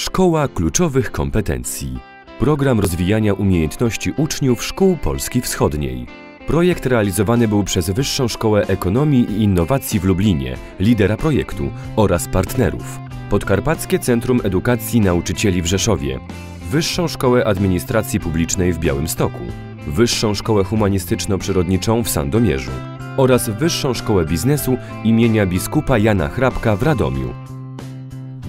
Szkoła kluczowych kompetencji. Program rozwijania umiejętności uczniów szkół Polski Wschodniej. Projekt realizowany był przez Wyższą Szkołę Ekonomii i Innowacji w Lublinie, lidera projektu oraz partnerów. Podkarpackie Centrum Edukacji Nauczycieli w Rzeszowie, Wyższą Szkołę Administracji Publicznej w Białymstoku, Wyższą Szkołę Humanistyczno-Przyrodniczą w Sandomierzu oraz Wyższą Szkołę Biznesu imienia biskupa Jana Hrabka w Radomiu.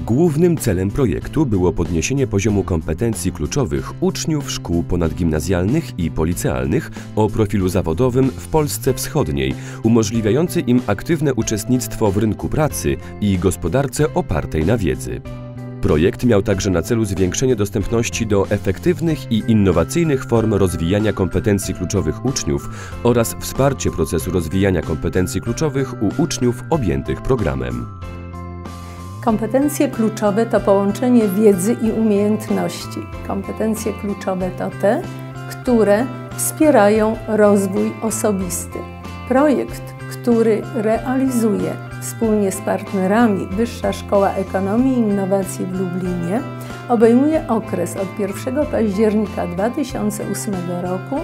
Głównym celem projektu było podniesienie poziomu kompetencji kluczowych uczniów szkół ponadgimnazjalnych i policealnych o profilu zawodowym w Polsce Wschodniej, umożliwiający im aktywne uczestnictwo w rynku pracy i gospodarce opartej na wiedzy. Projekt miał także na celu zwiększenie dostępności do efektywnych i innowacyjnych form rozwijania kompetencji kluczowych uczniów oraz wsparcie procesu rozwijania kompetencji kluczowych u uczniów objętych programem. Kompetencje kluczowe to połączenie wiedzy i umiejętności. Kompetencje kluczowe to te, które wspierają rozwój osobisty. Projekt, który realizuje wspólnie z partnerami Wyższa Szkoła Ekonomii i Innowacji w Lublinie, obejmuje okres od 1 października 2008 roku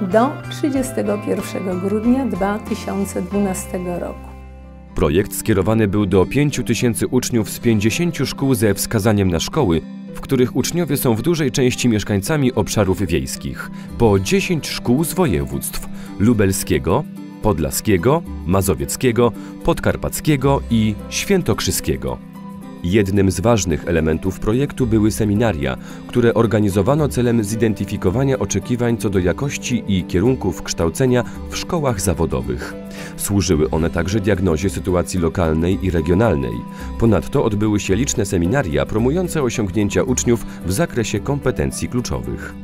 do 31 grudnia 2012 roku. Projekt skierowany był do 5 tysięcy uczniów z 50 szkół ze wskazaniem na szkoły, w których uczniowie są w dużej części mieszkańcami obszarów wiejskich, po 10 szkół z województw lubelskiego, podlaskiego, mazowieckiego, podkarpackiego i świętokrzyskiego. Jednym z ważnych elementów projektu były seminaria, które organizowano celem zidentyfikowania oczekiwań co do jakości i kierunków kształcenia w szkołach zawodowych. Służyły one także diagnozie sytuacji lokalnej i regionalnej. Ponadto odbyły się liczne seminaria promujące osiągnięcia uczniów w zakresie kompetencji kluczowych.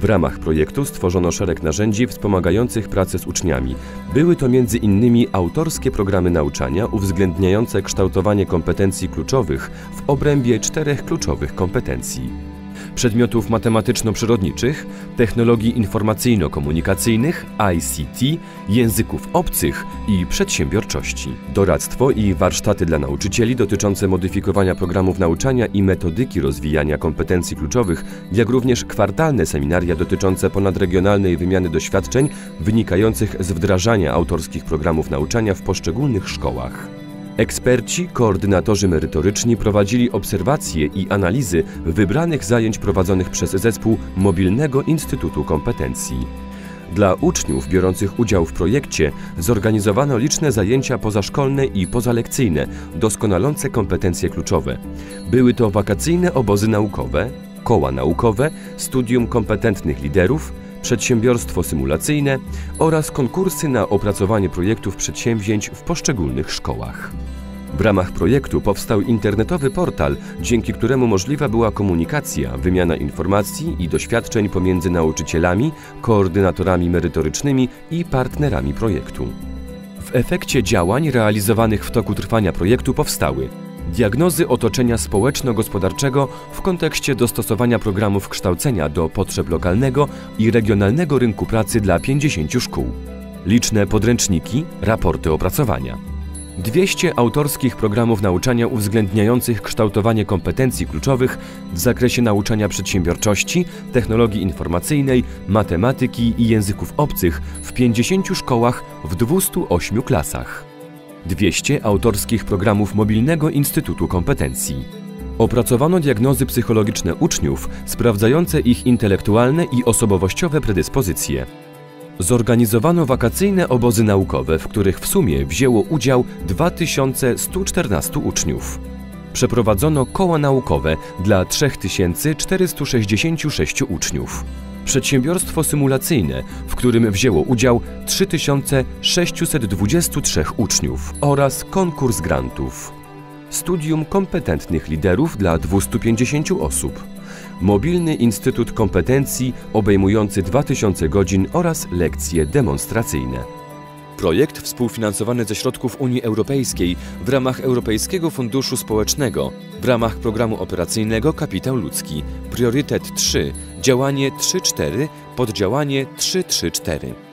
W ramach projektu stworzono szereg narzędzi wspomagających pracę z uczniami. Były to m.in. autorskie programy nauczania uwzględniające kształtowanie kompetencji kluczowych w obrębie czterech kluczowych kompetencji przedmiotów matematyczno-przyrodniczych, technologii informacyjno-komunikacyjnych, ICT, języków obcych i przedsiębiorczości. Doradztwo i warsztaty dla nauczycieli dotyczące modyfikowania programów nauczania i metodyki rozwijania kompetencji kluczowych, jak również kwartalne seminaria dotyczące ponadregionalnej wymiany doświadczeń wynikających z wdrażania autorskich programów nauczania w poszczególnych szkołach. Eksperci, koordynatorzy merytoryczni prowadzili obserwacje i analizy wybranych zajęć prowadzonych przez zespół Mobilnego Instytutu Kompetencji. Dla uczniów biorących udział w projekcie zorganizowano liczne zajęcia pozaszkolne i pozalekcyjne, doskonalące kompetencje kluczowe. Były to wakacyjne obozy naukowe, koła naukowe, studium kompetentnych liderów, przedsiębiorstwo symulacyjne oraz konkursy na opracowanie projektów przedsięwzięć w poszczególnych szkołach. W ramach projektu powstał internetowy portal, dzięki któremu możliwa była komunikacja, wymiana informacji i doświadczeń pomiędzy nauczycielami, koordynatorami merytorycznymi i partnerami projektu. W efekcie działań realizowanych w toku trwania projektu powstały diagnozy otoczenia społeczno-gospodarczego w kontekście dostosowania programów kształcenia do potrzeb lokalnego i regionalnego rynku pracy dla 50 szkół, liczne podręczniki, raporty opracowania. 200 autorskich programów nauczania uwzględniających kształtowanie kompetencji kluczowych w zakresie nauczania przedsiębiorczości, technologii informacyjnej, matematyki i języków obcych w 50 szkołach w 208 klasach. 200 autorskich programów Mobilnego Instytutu Kompetencji. Opracowano diagnozy psychologiczne uczniów, sprawdzające ich intelektualne i osobowościowe predyspozycje. Zorganizowano wakacyjne obozy naukowe, w których w sumie wzięło udział 2114 uczniów. Przeprowadzono koła naukowe dla 3466 uczniów. Przedsiębiorstwo symulacyjne, w którym wzięło udział 3623 uczniów oraz konkurs grantów. Studium kompetentnych liderów dla 250 osób Mobilny Instytut Kompetencji obejmujący 2000 godzin oraz lekcje demonstracyjne. Projekt współfinansowany ze środków Unii Europejskiej w ramach Europejskiego Funduszu Społecznego, w ramach programu operacyjnego Kapitał Ludzki, priorytet 3, działanie 3.4, poddziałanie 334.